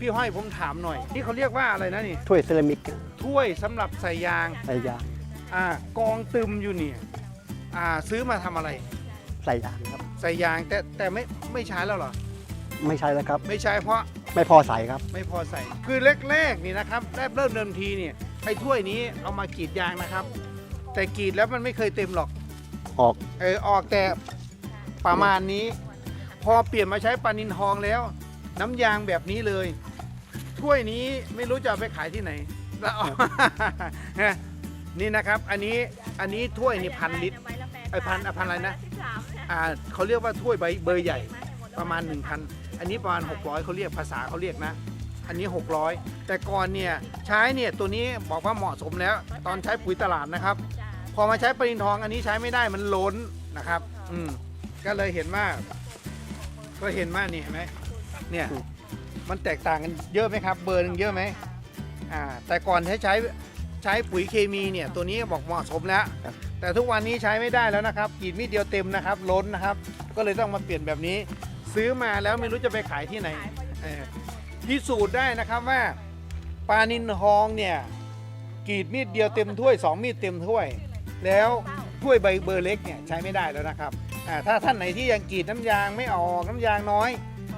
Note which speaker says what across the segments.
Speaker 1: พี่ห้อยผมถามหน่อยนี่เขาเรียกว่าอะไรนะนี่
Speaker 2: ถ้วยเซรามิก
Speaker 1: ถ้วยสำหรับใส่ยาง
Speaker 2: ใส่ยาง
Speaker 1: อ่ากองตึมอยู่เนี่ยอ่าซื้อมาทำอะไร
Speaker 2: ใส่ยางครับ
Speaker 1: ใส่ยางแต่แต่ไม่ไม่ใช้แล้วเหรอ
Speaker 2: ไม่ใช่แล้วครับ
Speaker 1: ไม่ใช้เพราะ
Speaker 2: ไม่พอใส่ครับ
Speaker 1: ไม่พอใส่ คือแรกๆนี่นะครับแรกเริ่มเดิมทีเนี่ยไอ้ถ้วยนี้เอามากรีดยางนะครับ แต่กรีดแล้วมันไม่เคยเต็มหรอก
Speaker 2: ออก
Speaker 1: เออออกแต่ประมาณนี้ พอเปลี่ยนมาใช้ปลานินทองแล้ว น้ำยางแบบนี้เลย ถ้วยนี้ไม่รู้จะเอาไปขายที่ไหนแล้วเอา นี่นะครับ อันนี้อันนี้ถ้วยนี่พันลิตร ไอ้พันอะพันอะไรนะอ่าเขาเรียกว่าถ้วยใบเบอร์ใหญ่ ประมาณ 1,000 อันนี้ประมาณ 600เขาเรียกภาษาเขาเรียกนะ อันนี้ 600 แต่ก่อนเนี่ยใช้เนี่ยตัวนี้บอกว่าเหมาะสมแล้ว ตอนใช้ปุ๋ยตลาดนะครับพอมาใช้ปรินทองอันนี้ใช้ไม่ได้มันล้นนะครับ อืมก็เลยเห็นว่า ก็เห็นว่านี่เห็นไหมเนี่ย มันแตกต่างกันเยอะไหมครับ เบอร์หนึงเยอะไหมอ่าแต่ก่อนใช้ใช้ใช้ปุ๋ยเคมีเนี่ยตัวนี้บอกเหมาะสมแล้ว
Speaker 2: ครับ
Speaker 1: แต่ทุกวันนี้ใช้ไม่ได้แล้วนะครับกรีดมีดเดียวเต็มนะครับล้นนะครับ ก็เลยต้องมาเปลี่ยนแบบนี้ ซื้อมาแล้วไม่รู้จะไปขายที่ไหนเออพิสูจน์ได้นะครับว่าปลานินทองเนี่ยกรีดมีดเดียวเต็มถ้วยสองมีดเต็มถ้วย แล้วถ้วยใบเบอร์เล็กเนี่ยใช้ไม่ได้แล้วนะครับอ่าถ้าท่านไหนที่ยังกรีดน้ำยางไม่ออกน้ำยางน้อย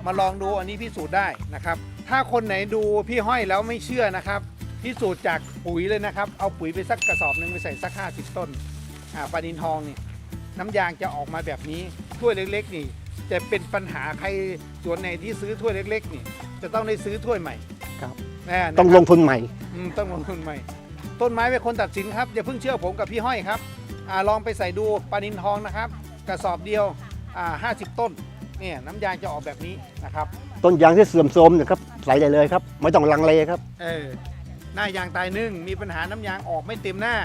Speaker 1: มาลองดูอันนี้พิสูจน์ได้นะครับ ถ้าคนไหนดูพี่ห้อยแล้วไม่เชื่อนะครับพิสูจน์จากปุ๋ยเลยนะครับ เอาปุ๋ยไปสักกระสอบหนึ่งไปใส่สัก 50 ต้นอ่าปลานินทองนี่น้ำยางจะออกมาแบบนี้ถ้วยเล็กๆนี่จะเป็นปัญหาใครส่วนไหนที่ซื้อถ้วยเล็ก ๆ นี่ จะต้องได้ซื้อถ้วยใหม่
Speaker 2: ครับ
Speaker 1: แน่นะครับ
Speaker 2: ต้องลงทุนใหม่
Speaker 1: อืมต้องลงทุนใหม่ ต้นไม้เป็นคนตัดสินครับอย่าเพิ่งเชื่อผมกับพี่ห้อยครับอ่าลองไปใส่ดูปลานินทองนะครับ กระสอบเดียวอ่าห้าสิบต้น เนี่ยน้ำยางจะออกแบบนี้นะครับ
Speaker 2: ต้นยางที่เสื่อมโทรมเนี่ยครับใส่ได้เลยครับ ไม่ต้องลังเลครับ
Speaker 1: เออหน้ายางตายนึ่งมีปัญหาน้ำยางออกไม่เต็มหน้า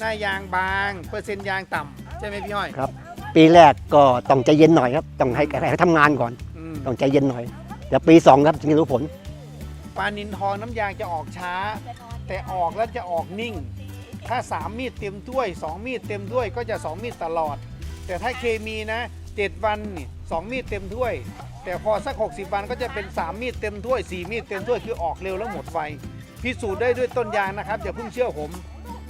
Speaker 1: หน้ายางบาง เปอร์เซ็นต์ยางต่ำใช่ไหมพี่ห้อย
Speaker 2: ครับ ปีแรกก็ต้องใจเย็นหน่อยครับ ต้องให้ให้เขาทำงานก่อน
Speaker 1: อืม
Speaker 2: ต้องใจเย็นหน่อยเดี๋ยวปีสองครับถึงจะรู้ผล
Speaker 1: ปลานินทองน้ำยางจะออกช้า แต่ออกแล้วจะออกนิ่ง ถ้า 3 มีดเต็มถ้วย 2 มีดเต็มถ้วยก็จะ 2 มีดตลอด แต่ถ้าเคมีนะ 7 วันนี่สองมีดเต็มถ้วย แต่พอสัก 60 วันก็จะเป็น 3 มีดเต็มถ้วย 4 มีดเต็มถ้วยคือออกเร็วแล้วหมดไวพิสูจน์ได้ด้วยต้นยางนะครับ อย่าเพิ่งเชื่อผม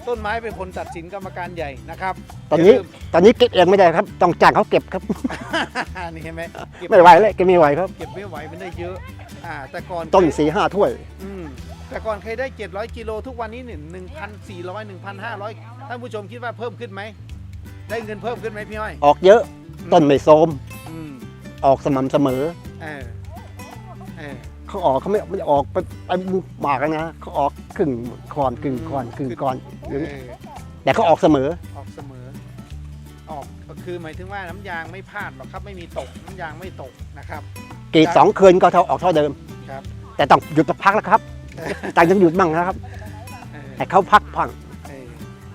Speaker 1: ต้นไม้เป็นคนตัดสินกรรมการใหญ่นะครับ
Speaker 2: ตอนนี้
Speaker 1: ย่าลืม
Speaker 2: ตอนนี้เก็บเองไม่ได้ครับ ต้องจ้างเขาเก็บครับ
Speaker 1: นี่เห็นไหมเก็บ
Speaker 2: ไม่ไหวเลยเก็บไม่ไหวครับ
Speaker 1: เก็บไม่ไหวมันได้เยอะอ่าแต่ก่อน
Speaker 2: ต้นสี่ห้าถ้วย
Speaker 1: อืมแต่ก่อนเคยได้ 700กิโลทุกวันนี้หนึ่งหนึ่งพันสี่ร้อยหนึ่งพันห้าร้อยท่านผู้ชมคิดว่าเพิ่มขึ้นไหมได้เงินเพิ่มขึ้นไหมพี่อ้อย
Speaker 2: ออกเยอะ ต้นไม่โทรม
Speaker 1: อืม
Speaker 2: ออกสม่ำเสมอ
Speaker 1: เออเออ
Speaker 2: เขาออกเขาไม่ไม่ได้ออกไปไปหมากนะเขาออกครึ่งคอนครึ่งคอนครึ่งคอน
Speaker 1: เออ
Speaker 2: แต่เขาออกเสมอ
Speaker 1: ออกเสมอ ออกก็คือหมายถึงว่าน้ำยางไม่พลาดหรอกครับ ไม่มีตกน้ำยางไม่ตกนะครับ
Speaker 2: กรีดสองคืนก็เท่าออกเท่าเดิม
Speaker 1: ครับ
Speaker 2: แต่ต้องหยุดพักแล้วครับแต่ต้องหยุดบ้างนะครับ
Speaker 1: เออ
Speaker 2: ให้เขาพักพัง
Speaker 1: เออ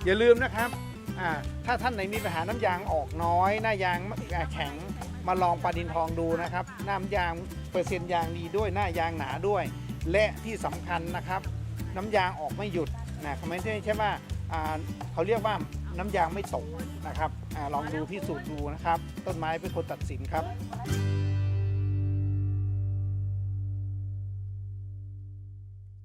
Speaker 1: อย่าลืมนะครับ อ่า ถ้าท่านไหนมีปัญหาน้ำยางออกน้อย หน้ายางแข็งมาลองปลาดินทองดูนะครับ น้ำยางเปอร์เซ็นต์ยางดีด้วยหน้ายางหนาด้วย และที่สำคัญนะครับ น้ำยางออกไม่หยุดนะคอมเมนต์ใช่ไหมอ่าเขาเรียกว่าน้ำยางไม่ตกนะครับอลองดูพิสูจน์ดูนะครับ ต้นไม้เป็นคนตัดสินครับ